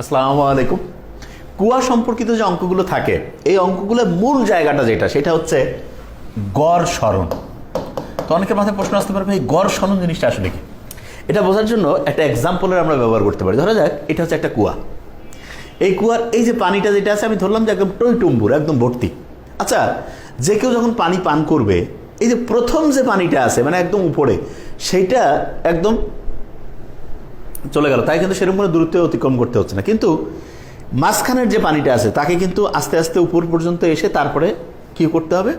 আসসালামু আলাইকুম। কুয়া সম্পর্কিত যে অঙ্কগুলো থাকে, এই অঙ্কগুলোর মূল জায়গাটা যেটা, সেটা হচ্ছে গড় স্মরণ তো অনেকের মাথায় প্রশ্ন আসতে পারবে এই গড় স্মরণ জিনিসটা আসলে কি? এটা বোঝার জন্য একটা এক্সাম্পলের আমরা ব্যবহার করতে পারি। ধরা যাক, এটা হচ্ছে একটা কুয়া। এই কুয়ার, এই যে পানিটা যেটা আছে, আমি ধরলাম যে একদম টই টুম্বুর একদম ভর্তি। আচ্ছা যে কেউ যখন পানি পান করবে, এই যে প্রথম যে পানিটা আছে মানে একদম উপরে সেইটা একদম চলে গেল। তাই কিন্তু সেরকম কোনো দূরত্ব অতিক্রম করতে হচ্ছে না। কিন্তু মাঝখানের যে পানিটা আছে, তাকে কিন্তু আস্তে আস্তে উপর পর্যন্ত এসে তারপরে কি করতে হবে?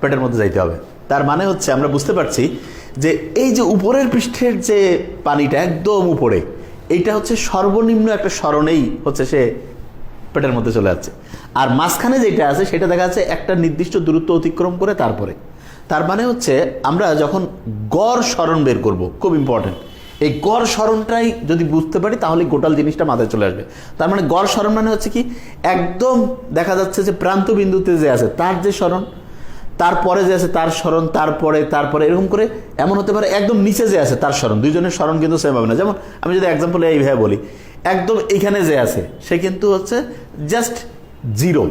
পেটের মধ্যে যাইতে হবে। তার মানে হচ্ছে আমরা বুঝতে পারছি যে এই যে উপরের পৃষ্ঠের যে পানিটা একদম উপরে, এইটা হচ্ছে সর্বনিম্ন একটা স্মরণেই হচ্ছে সে পেটের মধ্যে চলে যাচ্ছে। আর মাঝখানে যেটা আছে, সেটা দেখা যাচ্ছে একটা নির্দিষ্ট দূরত্ব অতিক্রম করে তারপরে। তার মানে হচ্ছে আমরা যখন গড় স্মরণ বের করব, খুব ইম্পর্টেন্ট এই গড় স্মরণটাই যদি বুঝতে পারি, তাহলে গোটাল জিনিসটা মাথায় চলে আসবে। তার মানে গড় স্মরণ মানে হচ্ছে কি, একদম দেখা যাচ্ছে যে প্রান্ত বিন্দুতে যে আছে, তার যে স্মরণ তারপরে যে আছে তার স্মরণ তারপরে তারপরে এরকম করে এমন হতে পারে একদম নিচে যে আছে তার স্মরণ। দুইজনের স্মরণ কিন্তু সেম হবে না। যেমন আমি যদি এক্সাম্পল এইভাবে বলি, একদম এখানে যে আছে, সে কিন্তু হচ্ছে জাস্ট জিরো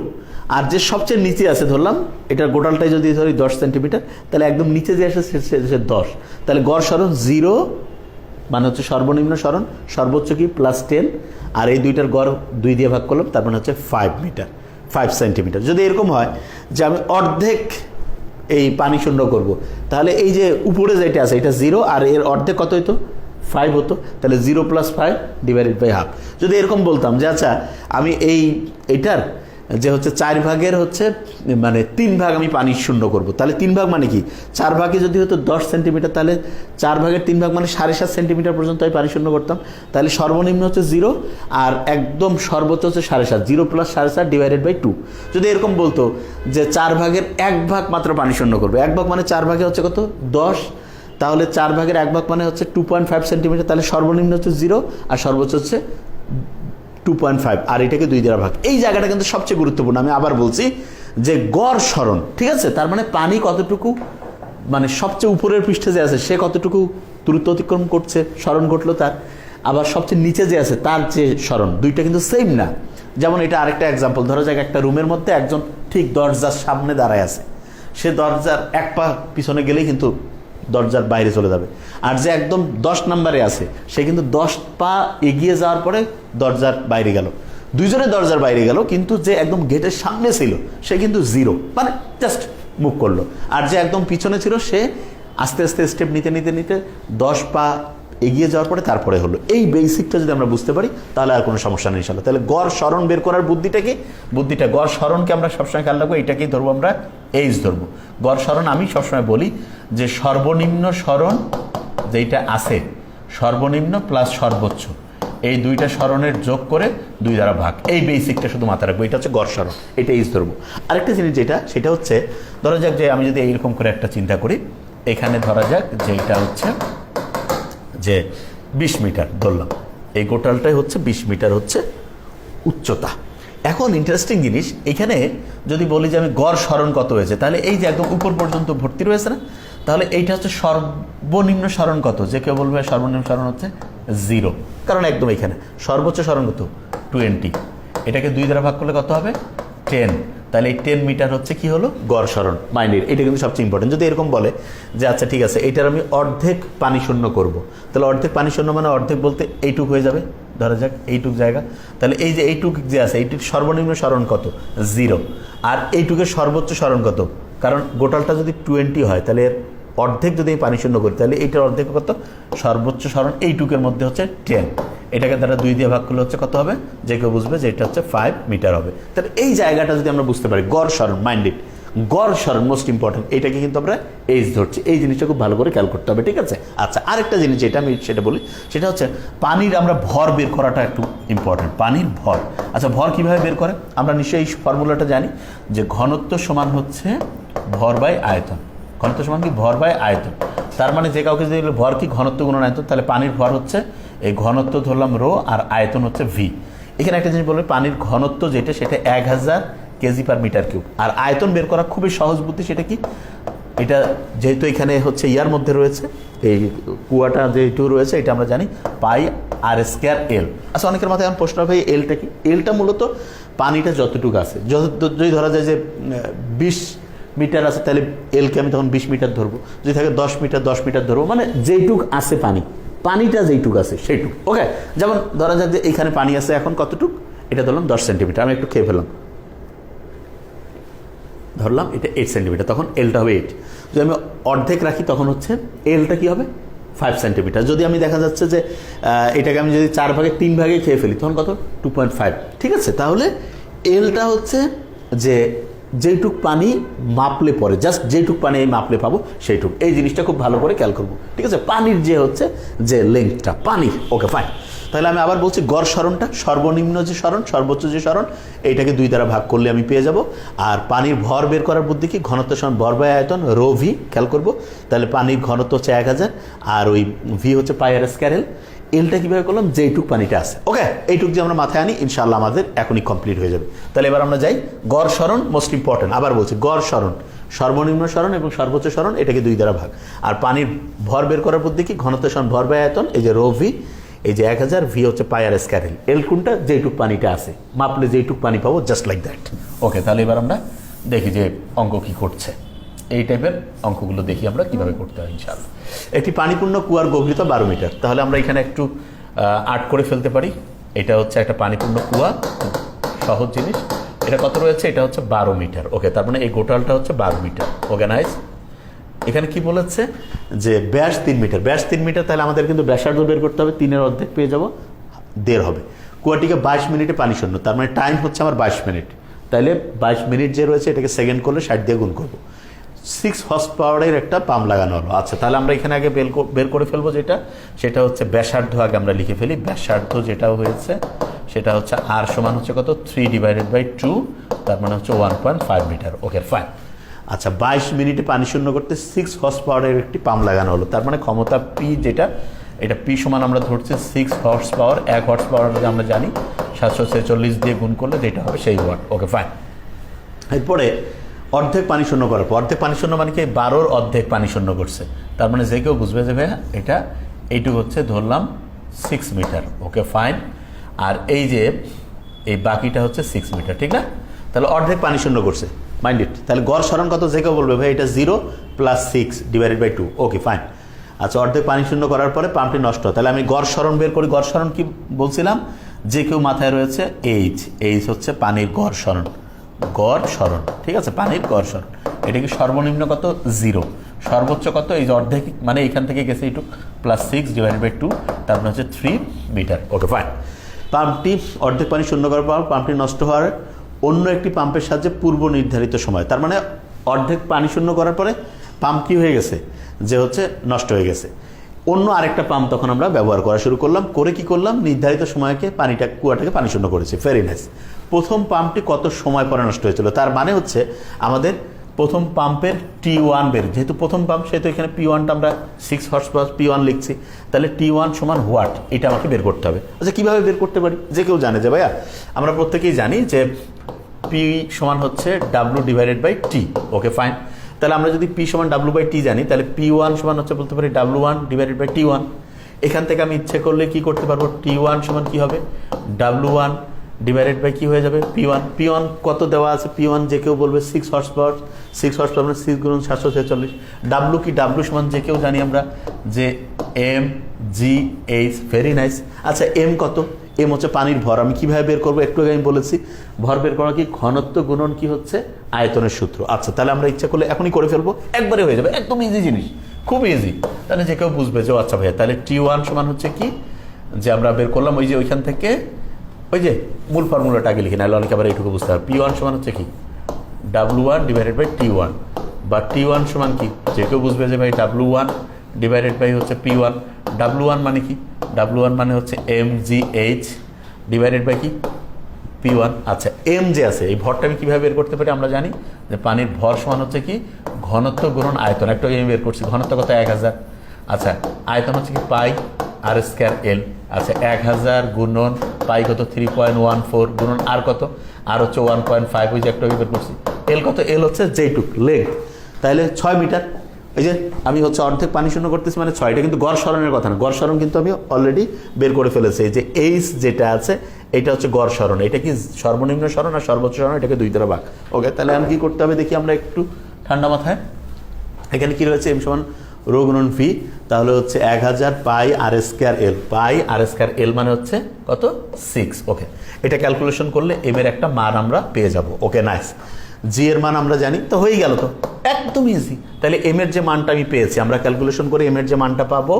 আর যে সবচেয়ে নিচে আছে, ধরলাম, এটার গোটালটাই যদি ধরি দশ সেন্টিমিটার তাহলে একদম নিচে যে আসে সে- দশ। তাহলে গড় স্মরণ জিরো মানে হচ্ছে সর্বনিম্ন স্মরণ সর্বোচ্চ কি? প্লাস টেন আর এই দুইটার গড় দুই দিয়ে ভাগ করলাম, তার মানে হচ্ছে ফাইভ মিটার ফাইভ সেন্টিমিটার যদি এরকম হয় যে আমি অর্ধেক এই পানি শূন্য করব, তাহলে এই যে উপরে যেটা আছে, এটা জিরো আর এর অর্ধেক কত হতো ফাইভ হতো। তাহলে zero plus five divided by half যদি এরকম বলতাম যে আচ্ছা আমি এই, এটার যে হচ্ছে চার ভাগের হচ্ছে মানে তিন ভাগ আমি পানি শূন্য করব। তাহলে তিন ভাগ মানে কি? চার ভাগে যদি হতো দশ সেন্টিমিটার, তাহলে চার ভাগের তিন ভাগ মানে সাড়ে সাত সেন্টিমিটার পর্যন্ত আমি পানি শূন্য করতাম। তাহলে সর্বনিম্ন হচ্ছে জিরো আর একদম সর্বোচ্চ হচ্ছে সাড়ে সাত। জিরো প্লাস সাড়ে সাত ডিভাইডেড বাই টু যদি এরকম বলতো যে চার ভাগের এক ভাগ মাত্র পানি শূন্য করবে, এক ভাগ মানে চার ভাগে হচ্ছে কত? দশ। তাহলে চার ভাগের এক ভাগ মানে হচ্ছে টু পয়েন্ট ফাইভ সেন্টিমিটার, তাহলে সর্বনিম্ন হচ্ছে জিরো আর সর্বোচ্চ হচ্ছে টু পয়েন্ট ফাইভ আর এটাকে দুই দ্বারা ভাগ। এই জায়গাটা কিন্তু সবচেয়ে গুরুত্বপূর্ণ। আমি আবার বলছি যে গড় স্মরণ ঠিক আছে? তার মানে পানি কতটুকু মানে সবচেয়ে উপরের পৃষ্ঠে যে আছে, সে কতটুকু দ্রুত অতিক্রম করছে স্মরণ ঘটলো তার। আবার সবচেয়ে নিচে যে আছে, তার যে স্মরণ দুইটা কিন্তু সেম না। যেমন এটা আরেকটা এক্সাম্পল ধরো যাক একটা রুমের মধ্যে একজন ঠিক দরজার সামনে দাঁড়ায় আছে। সে দরজার এক পা পিছনে গেলেই কিন্তু দরজার বাইরে চলে যাবে। আর যে একদম দশ নাম্বারে আছে, সে কিন্তু দশ পা এগিয়ে যাওয়ার পরে দরজার বাইরে গেল। দুইজনে দরজার বাইরে গেল, কিন্তু যে একদম গেটের সামনে ছিল, সে কিন্তু জিরো মানে জাস্ট মুখ করল। আর যে একদম পিছনে ছিল, সে আস্তে আস্তে স্টেপ নিতে নিতে নিতে দশ পা এগিয়ে যাওয়ার পরে তারপরে হলো। এই বেসিকটা যদি আমরা বুঝতে পারি, তাহলে আর কোনো সমস্যা নেই তাহলে গড় স্মরণ বের করার বুদ্ধিটা কি? বুদ্ধিটা গড় স্মরণকে আমরা সবসময় খেয়াল রাখব, এটাকেই ধরবো আমরা এইজ ধরবো। গড় স্মরণ আমি সবসময় বলি যে সর্বনিম্ন স্মরণ যেটা আছে, সর্বনিম্ন প্লাস সর্বোচ্চ, এই দুইটা স্মরণের যোগ করে দুই দ্বারা ভাগ। এই বেসিকটা শুধু মাথায় রাখব, এটা হচ্ছে গড় স্মরণ, এটা এইজ ধরবো। আরেকটা জিনিস যেটা, সেটা হচ্ছে, ধরা যাক যে আমি যদি এইরকম করে একটা চিন্তা করি, এখানে ধরা যাক যে এটা হচ্ছে যে বিশ মিটার ধরলাম। এই গোটালটাই হচ্ছে বিশ মিটার হচ্ছে উচ্চতা। এখন ইন্টারেস্টিং জিনিস, এখানে যদি বলি যে আমি গড় স্মরণ কত হয়েছে, তাহলে এই যে একদম উপর পর্যন্ত ভর্তি রয়েছে না, তাহলে এইটা হচ্ছে সর্বনিম্ন স্মরণ কত, যে কেউ বলবে সর্বনিম্ন স্মরণ হচ্ছে জিরো কারণ একদম এখানে সর্বোচ্চ স্মরণ কত? টোয়েন্টি এটাকে দুই দ্বারা ভাগ করলে কত হবে? টেন তাহলে এই টেন মিটার হচ্ছে কি হলো? গড় সরণ মাইনের এটা কিন্তু সবচেয়ে ইম্পর্টেন্ট যদি এরকম বলে যে আচ্ছা ঠিক আছে, এটার আমি অর্ধেক পানি শূন্য করব। তাহলে অর্ধেক পানি শূন্য মানে অর্ধেক বলতে এইটুক হয়ে যাবে। ধরা যাক, এইটুক জায়গা। তাহলে এই যে এইটুক যে আছে, এইটুক সর্বনিম্ন স্মরণ কত? জিরো আর এইটুকের সর্বোচ্চ স্মরণ কত? কারণ গোটালটা যদি টোয়েন্টি হয়, তাহলে এর অর্ধেক যদি পানি শূন্য করি, তাহলে এইটার অর্ধেক কত? সর্বোচ্চ স্মরণ এইটুকের মধ্যে হচ্ছে টেন এটাকে তারা দুই দিয়ে ভাগ করলে হচ্ছে কত হবে? যে কেউ বুঝবে যে এটা হচ্ছে ফাইভ মিটার হবে। তাহলে এই জায়গাটা যদি আমরা বুঝতে পারি, গড় স্মরণ মাইন্ডেড গড় স্মরণ মোস্ট ইম্পর্টেন্ট এটাকে কিন্তু আমরা এইজ ধরছি। এই জিনিসটা খুব ভালো করে খেয়াল করতে হবে, ঠিক আছে? আচ্ছা আরেকটা জিনিস যেটা আমি সেটা বলি, সেটা হচ্ছে পানির আমরা ভর বের করাটা একটু ইম্পর্টেন্ট পানির ভর। আচ্ছা ভর কীভাবে বের করে? আমরা নিশ্চয়ই এই ফর্মুলাটা জানি যে ঘনত্ব সমান হচ্ছে ভর বাই আয়তন। ঘনত্ব সমান কি? ভর বাই আয়তন। তার মানে যে কাউকে যদি ভর কি? ঘনত্ব গুণন আয়তন, তাহলে পানির ভর হচ্ছে এই ঘনত্ব ধরলাম রো আর আয়তন হচ্ছে ভি এখানে একটা জিনিস বলবে, পানির ঘনত্ব যেটা, সেটা এক হাজার কেজি পার মিটার কিউব আর আয়তন বের করা খুবই সহজ বুদ্ধি, সেটা কি? এটা যেহেতু এখানে হচ্ছে ইয়ার মধ্যে রয়েছে, এই কুয়াটা যেহেতু রয়েছে, এটা আমরা জানি পাই আর স্কোয়ার এল আচ্ছা অনেকের মাথায় এখন প্রশ্ন হবে এলটা কি? এলটা মূলত পানিটা যতটুকু আছে। যদি ধরা যায় যে বিশ মিটার আছে, তাহলে এলকে আমি তখন বিশ মিটার ধরবো। যদি থাকে দশ মিটার দশ মিটার ধরবো মানে যেইটুক আছে পানি। পানিটা যেইটুক আছে, সেইটুক। ওকে যেমন ধরা যাক যে এইখানে পানি আছে, এখন কতটুক? এটা ধরলাম দশ সেন্টিমিটার, আমি একটু খেয়ে ফেলাম ধরলাম, এটা এইট সেন্টিমিটার, তখন এলটা হবে এইট যদি আমি অর্ধেক রাখি, তখন হচ্ছে এলটা কি হবে? Five centimetre. যদি আমি দেখা যাচ্ছে যে এটাকে আমি যদি চার ভাগে, তিন ভাগে খেয়ে ফেলি, তখন কত? টু পয়েন্ট ফাইভ ঠিক আছে? তাহলে এলটা হচ্ছে যে যেইটুক পানি মাপলে পরে জাস্ট যেইটুক পানি এই মাপলে পাবো, সেইটুক। এই জিনিসটা খুব ভালো করে খেয়াল করব। ঠিক আছে? পানির যে হচ্ছে, যে লেংথটা পানি। ওকে ফাইন তাহলে আমি আবার বলছি, গড় সরণটা, সর্বনিম্ন যে সরণ, সর্বোচ্চ যে সরণ, এইটাকে দুই দ্বারা ভাগ করলে আমি পেয়ে যাব। আর পানির ভর বের করার বুদ্ধি কি? ঘনত্ব সমান ভর বাই আয়তন, রো ভি খেয়াল করব। তাহলে পানির ঘনত্ব হচ্ছে এক হাজার, আর ওই ভি হচ্ছে পায়ার স্ক্যারেল এলটা কীভাবে করলাম? যেইটুক পানিটা আছে। ওকে এইটুক যে আমরা মাথায় আনি ইনশাল্লাহ আমাদের এখনই কমপ্লিট হয়ে যাবে। তাহলে এবার আমরা যাই গড় সরণ মোস্ট ইম্পর্টেন্ট আবার বলছি, গড় সরণ। সর্বনিম্ন সরণ এবং সর্বোচ্চ সরণ, এটাকে দুই দ্বারা ভাগ। আর পানির ভর বের করার বুদ্ধি কি? ঘনত্ব সমান ভর বাই আয়তন, এই যে রো ভি এই যে এক হাজার ভি হচ্ছে পায়ার স্ক্যারেল এল কোনটা? যেইটুক পানিটা আছে। মাপলে যেইটুক পানি পাবো জাস্ট লাইক দ্যাট ওকে তাহলে এবার আমরা দেখি যে অঙ্ক কি করছে এই টাইপের অঙ্কগুলো দেখি আমরা কীভাবে করতে হয়, ইনশাআল্লাহ। একটি পানিপূর্ণ কুয়ার গভীরতা বারো মিটার তাহলে আমরা এখানে একটু আর্ট করে ফেলতে পারি। এটা হচ্ছে একটা পানিপূর্ণ কুয়া, সহজ জিনিস। এটা কত রয়েছে? এটা হচ্ছে বারো মিটার ওকে, তার মানে এই গোটালটা হচ্ছে বারো মিটার নাইস এখানে কি বলেছে? যে ব্যাস তিন মিটার। ব্যাস তিন মিটার, তাহলে আমাদের কিন্তু ব্যাসার্ধ বের করতে হবে। তিনের অর্ধেক পেয়ে যাব, দেড় হবে। কুয়াটিকে বাইশ মিনিটে পানি শূন্য। তার মানে টাইম হচ্ছে আমার বাইশ মিনিট। তাহলে বাইশ মিনিট যে রয়েছে, এটাকে সেকেন্ড করলে ষাট দিয়ে গুণ করব। সিক্স হর্স পাওয়ারের একটা পাম্প লাগানো হলো। আচ্ছা তাহলে আমরা এখানে আগে বের করে ফেলব যেটা। সেটা হচ্ছে ব্যাসার্ধ, আগে আমরা লিখে ফেলি। ব্যাসার্ধ যেটা হয়েছে, সেটা হচ্ছে আর সমান হচ্ছে কত? থ্রি ডিভাইডেড বাই টু তার মানে হচ্ছে one point five metre okay fine আচ্ছা বাইশ মিনিটে পানি শূন্য করতে সিক্স হর্স পাওয়ারের একটি পাম্প লাগানো হলো। তার মানে ক্ষমতা পি যেটা, এটা পি সমান আমরা ধরছি সিক্স হর্স পাওয়ার এক হর্স পাওয়ার আমরা জানি, সাতশো ছেচল্লিশ দিয়ে গুণ করলে যেটা হবে সেই ওয়াট ওকে ফাইন এরপরে অর্ধেক পানি শূন্য করার পর, অর্ধেক পানি শূন্য মানে কি? বারোর অর্ধেক পানি শূন্য করছে। তার মানে যে কেউ বুঝবে যে ভাইয়া, এটা, এইটুকু হচ্ছে ধরলাম সিক্স মিটার ওকে ফাইন আর এই যে, এই বাকিটা হচ্ছে সিক্স মিটার ঠিক না? তাহলে অর্ধেক পানি শূন্য করছে। মাইন্ড ইট তাহলে গড় সরণ কত? যে কেউ বলবে ভাই, এটা zero plus six divided by two okay fine আচ্ছা অর্ধেক পানি শূন্য করার পরে পাম্পটি নষ্ট তাহলে আমি গড় সরণ বের করি। গড় সরণ কি বলছিলাম? যে কেউ মাথায় রয়েছে এইচ এইচ হচ্ছে পানির গড় সরণ। গড় সরণ ঠিক আছে? পানির গড় সরণ এটা কি সর্বনিম্ন কত? জিরো। সর্বোচ্চ কত? এই যে অর্ধেক মানে এখান থেকে গেছে এইটুক plus six divide by two তার মানে হচ্ছে থ্রি মিটার ওকে ফাইন পাম্পটি অর্ধেক পানি শূন্য করার পর পাম্পটি নষ্ট হওয়ার অন্য একটি পাম্পের সাহায্যে পূর্ব নির্ধারিত সময়। তার মানে অর্ধেক পানি শূন্য করার পরে পাম্প কি হয়ে গেছে? যে হচ্ছে নষ্ট হয়ে গেছে। অন্য আরেকটা পাম্প তখন আমরা ব্যবহার করা শুরু করলাম। করে কি করলাম? নির্ধারিত সময়কে পানিটা, কুয়াটাকে পানি শূন্য করেছি ভেরি নাইস প্রথম পাম্পটি কত সময় পরে নষ্ট হয়েছিল? তার মানে হচ্ছে আমাদের প্রথম পাম্পের টি ওয়ান বের, যেহেতু প্রথম পাম্প সেহেতু এখানে পি ওয়ানটা আমরা six horse power P one লিখছি। তাহলে টি ওয়ান সমান হোয়াট এটা আমাকে বের করতে হবে। আচ্ছা কীভাবে বের করতে পারি? যে কেউ জানে যে, ভাইয়া, আমরা প্রত্যেকেই জানি যে পি সমান হচ্ছে W divided by T okay fine তাহলে আমরা যদি পি সমান ডাব্লু বাই টি জানি, তাহলে পি ওয়ান সমান হচ্ছে বলতে পারি W one divided by T one এখান থেকে আমি ইচ্ছে করলে কি করতে পারব? টি ওয়ান সমান কি হবে? ডাব্লু ওয়ান ডিভাইডেড বাই কি হয়ে যাবে? পি ওয়ান পি ওয়ান কত দেওয়া আছে? পি ওয়ান যে কেউ বলবে six horse power six horse power six গুণ সাতশো ছেচল্লিশ। ডাব্লু কি ডাব্লু সমান যে কেউ জানি আমরা যে M G H very nice আচ্ছা এম কত? এম হচ্ছে পানির ভর। আমি কীভাবে বের করব? একটু আগে আমি বলেছি, ভর বের করা কি ঘনত্ব গুণন কি হচ্ছে? আয়তনের সূত্র। আচ্ছা তাহলে আমরা ইচ্ছা করলে এখনই করে ফেলব। একবারে হয়ে যাবে। একদম ইজি জিনিস। খুব ইজি তাহলে যে কেউ বুঝবে যে আচ্ছা ভাইয়া, তাহলে টি ওয়ান সমান হচ্ছে কি? যে আমরা বের করলাম, ওই যে ওইখান থেকে, ওই যে মূল ফর্মুলাটা আগে লিখি নাহলে অনেকে আবার এইটুকু বুঝতে হবে পি ওয়ান সমান হচ্ছে কি? W one divided by T one বা টি ওয়ান সমান কি? যে কেউ বুঝবে যে ভাই ডাব্লু ওয়ান ডিভাইডেড বাই হচ্ছে পি ওয়ান ডাব্লু ওয়ান মানে কি? ডাব্লু ওয়ান মানে হচ্ছে M G H divided by কি? পি ওয়ান আচ্ছা এম যে আছে। এই ভরটা আমি কীভাবে বের করতে পারি আমরা জানি যে পানির ভর সমান হচ্ছে কি? ঘনত্ব গুণন আয়তন। একটা আমি বের করছি। ঘনত্ব কত? এক হাজার। আচ্ছা আয়তন হচ্ছে কি? Pi r square L. আচ্ছা এক হাজার গুণন পাই কত? থ্রি পয়েন্ট ওয়ান ফোর গুণন আর কত? আর হচ্ছে ওয়ান পয়েন্ট ফাইভ ওই যে একটা বের করছি। এল কত? এল হচ্ছে যেইটুক লেগ তাহলে ছয় মিটার। এই যে আমি হচ্ছে অর্ধেক পানি শূন্য করতেছি মানে ছয়টা, কিন্তু গড় সরণের কথা না। গড় সরণ কিন্তু আমি অলরেডি বের করে ফেলেছি। যে এইচ যেটা আছে, এটা হচ্ছে গড় সরণ। এটা কি সর্বনিম্ন সরণ আর সর্বোচ্চ সরণ? এটাকে দুই দ্বারা ভাগ। ওকে তাহলে আমি কি করতে হবে? দেখি আমরা একটু ঠান্ডা মাথায়। এখানে কি রয়েছে? এম সমান রো গুণন ফি তাহলে হচ্ছে এক হাজার পাই আর স্কোয়ার এল পাই আর স্কোয়ার এল মানে হচ্ছে কত? সিক্স ওকে এটা ক্যালকুলেশন করলে এম এর একটা মান আমরা পেয়ে যাব। ওকে নাইস জি এর মান আমরা জানি, তো হয়ে গেল তো। একদম ইজি তাহলে এম এর যে মানটা আমি পেয়েছি, আমরা ক্যালকুলেশন করে এম এর যে মানটা পাবো,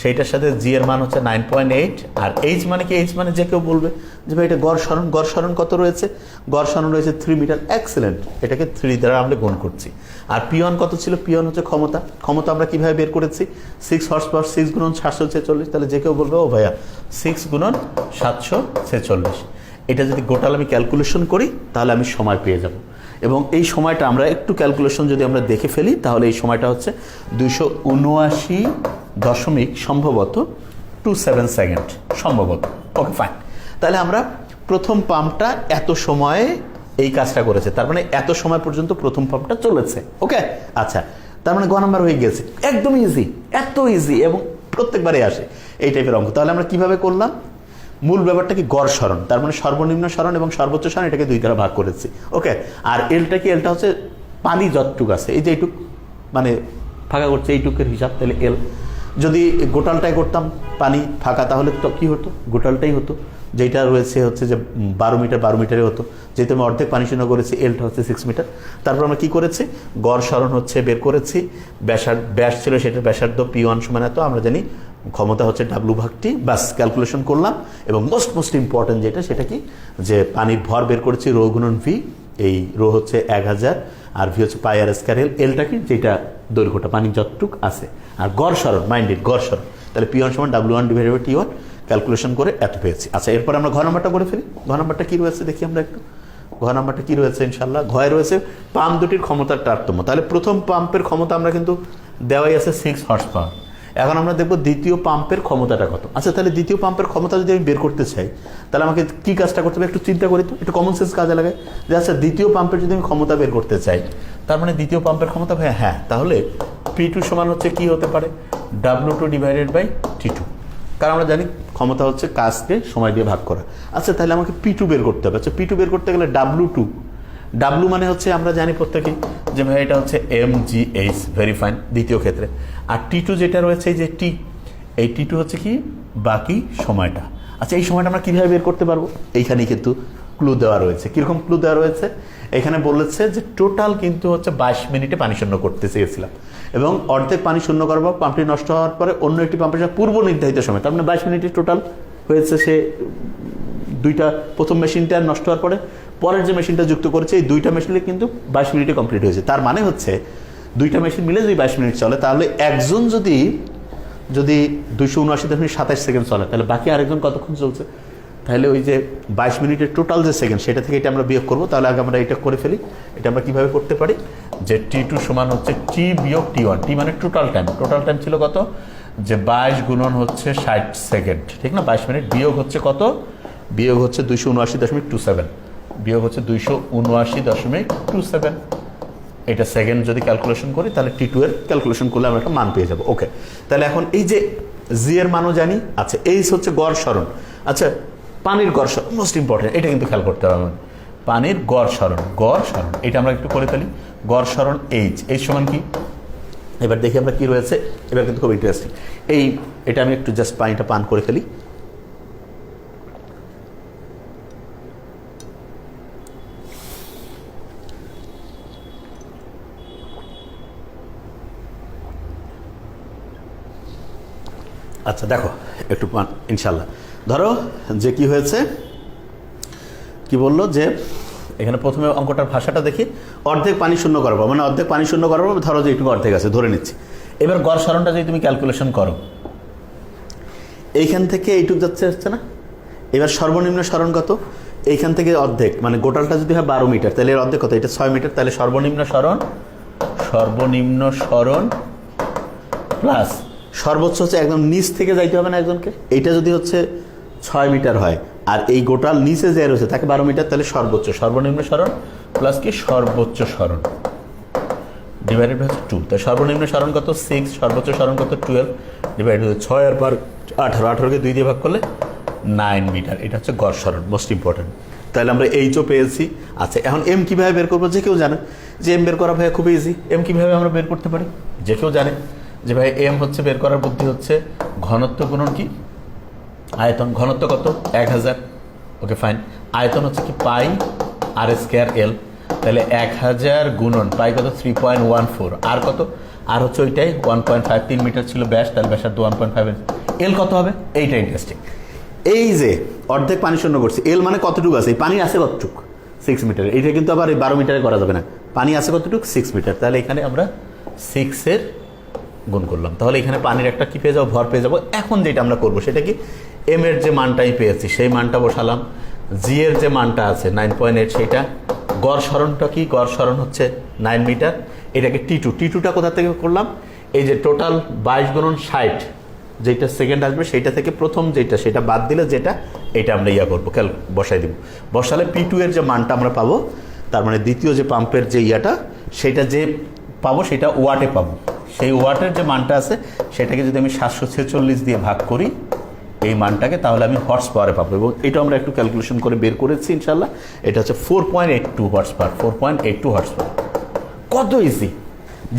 সেইটার সাথে জি এর মান হচ্ছে নাইন পয়েন্ট এইট আর এইচ মানে কি? এইচ মানে যে কেউ বলবে যে ভাই এটা গড় সরণ গড় সরণ কত রয়েছে? গড় সরণ রয়েছে থ্রি মিটার এক্সেলেন্ট এটাকে থ্রি দ্বারা আমরা গুণ করছি। আর পিওন কত ছিল? পিওন হচ্ছে ক্ষমতা। ক্ষমতা আমরা কীভাবে বের করেছি? সিক্স হর্স পাওয়ার সিক্স গুণন সাতশো ছেচল্লিশ। তাহলে যে কেউ বলবে, ও ভাইয়া সিক্স গুণন সাতশো ছেচল্লিশ। এটা যদি গোটাল আমি ক্যালকুলেশন করি, তাহলে আমি সময় পেয়ে যাব। এবং এই সময়টা আমরা একটু ক্যালকুলেশন যদি আমরা দেখে ফেলি, তাহলে এই সময়টা হচ্ছে দুইশো উনআশি দশমিক সম্ভবত টু সেভেন সেকেন্ড সম্ভবত। ওকে ফাইন তাহলে আমরা প্রথম পাম্পটা এত সময়ে এই কাজটা করেছে। তার মানে এত সময় পর্যন্ত প্রথম পাম্পটা চলেছে। ওকে আচ্ছা তার মানে গ নাম্বার হয়ে গেছে। একদম ইজি এত ইজি এবং প্রত্যেকবারে আসে এই টাইপের অঙ্ক। তাহলে আমরা কীভাবে করলাম? মূল ব্যাপারটা কি গড় সরণ তার মানে সর্বনিম্ন সরণ এবং সর্বোচ্চ সরণ এটাকে দুই দ্বারা ভাগ করেছি। ওকে? আর এলটা কি? এলটা হচ্ছে পানি যতটুক আছে। এই যে এইটুক মানে ফাঁকা করছে এইটুকের হিসাব, তাহলে এল। যদি গোটালটাই করতাম পানি ফাঁকা, তাহলে তো কী হতো? গোটালটাই হতো। যেটা রয়েছে হচ্ছে যে বারো মিটার, বারো মিটারে হতো। যেহেতু আমি অর্ধেক পানি শূন্য করেছি, এলটা হচ্ছে সিক্স মিটার তারপর আমরা কী করেছি? গড় সরণ হচ্ছে বের করেছি। ব্যাসার ব্যাস ছিল সেটার ব্যাসার্ধ পি ওয়ান সমান এত, আমরা জানি ক্ষমতা হচ্ছে ডাব্লু ভাগটি বাস ক্যালকুলেশন করলাম। এবং মোস্ট মোস্ট ইম্পর্টেন্ট যেটা, সেটা কি? যে পানির ভর বের করেছি রো গুণন ভি এই রো হচ্ছে এক হাজার, আর ভি হচ্ছে পাই আর স্কোয়ার এল এলটা কি? যেটা দৈর্ঘ্যটা, পানির যতটুক আছে। আর গড় সরণ মাইন্ডেড গড় সরণ। তাহলে পি ওয়ান সমান W one divide T one calculation করে এত পেয়েছি। আচ্ছা এরপর আমরা ঘর নাম্বারটা করে ফেলি। ঘর নাম্বারটা কী রয়েছে দেখি আমরা একটু। ঘর নাম্বারটা কী রয়েছে ইনশাল্লাহ ঘরে রয়েছে পাম্প দুটির ক্ষমতার তারতম্য। তাহলে প্রথম পাম্পের ক্ষমতা আমরা কিন্তু দেওয়াই আছে সিক্স হর্স পাওয়ার এখন আমরা দেখব দ্বিতীয় পাম্পের ক্ষমতাটা কত। আচ্ছা তাহলে দ্বিতীয় পাম্পের ক্ষমতা যদি আমি বের করতে চাই, তাহলে আমাকে কি কাজটা করতে হবে? একটু চিন্তা করি তো, একটু কমন সেন্স কাজে লাগে যে আচ্ছা দ্বিতীয় পাম্পের যদি আমি ক্ষমতা বের করতে চাই, তার মানে দ্বিতীয় পাম্পের ক্ষমতা ভাই হ্যাঁ তাহলে পি টু সমান হচ্ছে কি হতে পারে? W two divided by T two কারণ আমরা জানি ক্ষমতা হচ্ছে কাজকে সময় দিয়ে ভাগ করা। আচ্ছা তাহলে আমাকে পি টু বের করতে হবে। আচ্ছা পি টু বের করতে গেলে ডাব্লু টু ডাব্লু মানে হচ্ছে আমরা জানি প্রত্যেকে যে ভাই, এটা হচ্ছে M G H very fine দ্বিতীয় ক্ষেত্রে। আর টি টু যেটা রয়েছে যে টি এই টি টু হচ্ছে কি? বাকি সময়টা। আচ্ছা এই সময়টা আমরা কীভাবে বের করতে পারব? এইখানেই কিন্তু ক্লু দেওয়া রয়েছে। কীরকম ক্লু দেওয়া রয়েছে? এখানে বলেছে যে টোটাল কিন্তু হচ্ছে বাইশ মিনিটে পানি শূন্য করতে চেয়েছিলাম। এবং অর্ধেক পানি শূন্য করব পাম্পটি নষ্ট হওয়ার পরে অন্য একটি পাম্পের সাথে পূর্ব নির্ধারিত সময়, তার মানে বাইশ মিনিটে টোটাল হয়েছে সে দুইটা প্রথম মেশিনটা নষ্ট হওয়ার পরে। পরের যে মেশিনটা যুক্ত করেছে, এই দুইটা মেশিনে কিন্তু বাইশ মিনিটে কমপ্লিট হয়েছে। তার মানে হচ্ছে, দুইটা মেশিন মিলে যদি বাইশ মিনিট চলে, তাহলে একজন যদি যদি দুইশো উনআশি দশমিক সাতাশ সেকেন্ড চলে, তাহলে বাকি আরেকজন কতক্ষণ চলছে? তাহলে ওই যে বাইশ মিনিটের টোটাল যে সেকেন্ড সেটা থেকে এটা আমরা বিয়োগ করব, তাহলে আগে আমরা এটা করে ফেলি। এটা আমরা কীভাবে করতে পারি? যে টি টু সমান হচ্ছে টি বিয়োগ টি ওয়ান, টি মানে টোটাল টাইম টোটাল টাইম ছিল কত? যে বাইশ গুণন হচ্ছে ষাট সেকেন্ড, ঠিক না? বাইশ মিনিট বিয়োগ হচ্ছে কত? বিয়োগ হচ্ছে দুইশো উনআশি দশমিক টু সেভেন। বিয়োগ হচ্ছে দুইশো উনআশি দশমিক টু সেভেন এটা সেকেন্ড যদি ক্যালকুলেশন করি, তাহলে টি টু এর ক্যালকুলেশন করলে আমরা একটা মান পেয়ে যাব। ওকে তাহলে এখন এই যে জি এর মানও জানি। আচ্ছা এইচ হচ্ছে গড় সরণ। আচ্ছা পানির গড় সরণ মোস্ট ইম্পর্টেন্ট এটা কিন্তু খেয়াল করতে হবে। পানির গড় সরণ গড় সরণ, এটা আমরা একটু করে ফেলি। গড় সরণ এইচ এইচ সমান কি? এবার দেখি আমরা কি রয়েছে। এবার কিন্তু খুব ইন্টারেস্টিং এই, এটা আমি একটু জাস্ট পানিটা পান করে ফেলি। আচ্ছা দেখো, একটু ইনশাল্লাহ ধরো যে কি হয়েছে? কি বলল যে, এখানে প্রথমে অঙ্কটার ভাষাটা দেখি। অর্ধেক পানি শূন্য করব মানে অর্ধেক পানি শূন্য করব ধরো যে একটু অর্ধেক আছে, ধরে নিচ্ছি। এবার গড় সরণটা যদি তুমি ক্যালকুলেশন করো। এইখান থেকে এইটুক যাচ্ছে, হচ্ছে না? এবার সর্বনিম্ন সরণ কত? এইখান থেকে অর্ধেক মানে গোটালটা যদি হয় বারো মিটার, তাহলে এর অর্ধেক কত? এটা ছয় মিটার, তাহলে সর্বনিম্ন সরণ সর্বনিম্ন সরণ প্লাস সর্বোচ্চ হচ্ছে একদম নিচ থেকে যাইতে হবে না একজনকে? এইটা যদি হচ্ছে ছয় মিটার হয়, আর এই গোটাল নিচে যে রয়েছে, তাকে বারো মিটার, তাহলে সর্বোচ্চ, সর্বনিম্ন সরণ প্লাস কি সর্বোচ্চ সরণ। ডিভাইডেড হচ্ছে টু তো সর্বনিম্ন স্মরণ কত? সিক্স সর্বোচ্চ স্মরণ কত? টুয়েলভ ডিভাইডেড ছয় আর পার আঠারো, আঠারোকে দুই দিয়ে ভাগ করলে নাইন মিটার, এটা হচ্ছে গড় স্মরণ মোস্ট ইম্পর্টেন্ট তাহলে আমরা এইচও পেয়েছি। আচ্ছা এখন এম কীভাবে বের করব? যে কেউ জানে। যে এম বের করা ভাই খুব ইজি এম কীভাবে আমরা বের করতে পারি? যে কেউ জানে। যে ভাই, এম হচ্ছে বের করার বুদ্ধি হচ্ছে ঘনত্ব গুণন কি? আয়তন, ঘনত্ব কত? এক হাজার। Okay, fine. আয়তন হচ্ছে কি পাই আর স্কোয়ার এল। তাহলে এক হাজার গুণন, পাই কত? Three point one four r কত? আর হচ্ছে ওইটাই ওয়ান পয়েন্ট ফাইভ তিন মিটার ছিল ব্যাস, তাহলে ব্যাসার্ধ ওয়ান পয়েন্ট ফাইভ এল কত হবে? এইটা ইন্টারেস্টিং এই যে অর্ধেক পানি শূন্য করছে, এল মানে কতটুকু আছে? এই পানি আছে কতটুকু? Six metre. এটা কিন্তু আবার এই বারো মিটারে করা যাবে না। পানি আছে কতটুকু? Six metre. তাহলে এখানে আমরা সিক্সের গুণ করলাম। তাহলে এখানে পানির একটা কি পেয়ে যাব? ভর পেয়ে যাব। এখন যেটা আমরা করব, সেটা কি? এম এর যে মানটাই পেয়েছি, সেই মানটা বসালাম। জি এর যে মানটা আছে নাইন পয়েন্ট এইট সেইটা গড় সরণটা কি? গড় সরণ হচ্ছে নাইন মিটার এটাকে টি টু টি টুটা কোথা থেকে করলাম? এই যে টোটাল বাইশ গুণন ষাট, যেটা সেকেন্ড আসবে, সেইটা থেকে প্রথম যেটা, সেটা বাদ দিলে যেটা, এটা আমরা ইয়া করব। খেয়াল, বসাই দিব। বসালে পি টু এর যে মানটা আমরা পাবো, তার মানে দ্বিতীয় যে পাম্পের যে ইয়াটা, সেটা যে পাবো, সেটা ওয়াটে পাবো। সেই ওয়াটের যে মানটা আছে, সেটাকে যদি আমি সাতশো ছেচল্লিশ দিয়ে ভাগ করি, এই মানটাকে তাহলে আমি হর্স পাওয়ারে পাবো। এবং এটা আমরা একটু ক্যালকুলেশন করে বের করেছি ইনশাল্লাহ এটা হচ্ছে four point eight two horse power four point eight two horse power কত ইজি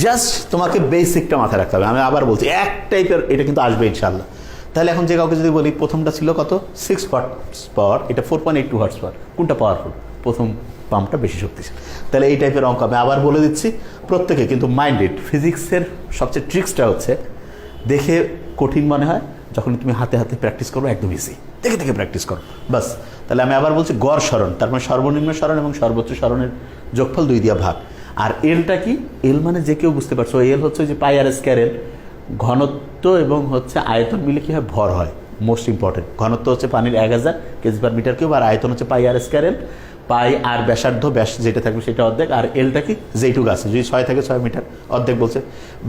জাস্ট তোমাকে বেসিকটা মাথায় রাখতে হবে। আমি আবার বলছি, এক টাইপের এটা কিন্তু আসবে ইনশাল্লাহ তাহলে এখন যে কাউকে যদি বলি, প্রথমটা ছিল কত? সিক্স হর্স পাওয়ার এটা four point eight two horse power কোনটা পাওয়ারফুল প্রথম পাম্পটা বেশি শক্তিশালী। তাহলে এই টাইপের অঙ্ক আমি আবার বলে দিচ্ছি। প্রত্যেকে কিন্তু মাইন্ডেড ফিজিক্সের সবচেয়ে ট্রিক্সটা হচ্ছে দেখে কঠিন মনে হয়, যখন তুমি হাতে হাতে প্র্যাকটিস করো, একদম ইজি দেখে দেখে প্র্যাকটিস করো। বাস তাহলে আমি আবার বলছি গড় স্মরণ তার মানে সর্বনিম্ন স্মরণ এবং সর্বোচ্চ স্মরণের যোগফল দুই দিয়া ভাগ। আর এলটা কি? এল মানে যে কেউ বুঝতে পারছ। এল হচ্ছে যে পাই আর স্কোয়ার এল ঘনত্ব এবং হচ্ছে আয়তন মিলে কি হয়? ভর হয়। মোস্ট ইম্পর্টেন্ট ঘনত্ব হচ্ছে পানির এক হাজার কেজি পার মিটার কিউব আর আয়তন হচ্ছে পাই আর স্কোয়ার এল পাই আর ব্যাসার্ধ ব্যাস যেটা থাকবে সেটা অর্ধেক, আর এলটা কি? যেইটুকু আছে। যদি ছয় থাকে ছয় মিটার, অর্ধেক বলছে।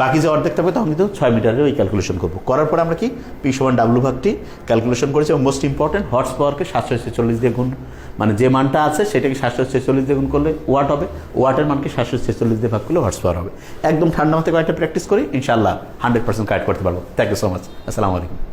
বাকি যে অর্ধেক থাকবে তখন কিন্তু ছয় মিটারের ওই ক্যালকুলেশন করব। করার পর আমরা কি? পি সমান ডাব্লু ভাগটি ক্যালকুলেশন করেছি এবং মোস্ট ইম্পর্টেন্ট হর্স পাওয়ারকে সাতশো ছেচল্লিশ দিয়ে গুণ। মানে যে মানটা আছে সেটাকে সাতশো ছেচল্লিশ দিয়ে গুণ করলে ওয়াট হবে। ওয়াটের মানকে সাতশো ছেচল্লিশ দিয়ে ভাগ করলে হর্স পাওয়ার হবে। একদম ঠান্ডা মাথায় কয়েকটা প্র্যাকটিস করি ইনশাল্লাহ হান্ড্রেড পার্সেন্ট কারেক্ট করতে পারব। থ্যাংক ইউ সো মাচ আসসালামু আলাইকুম।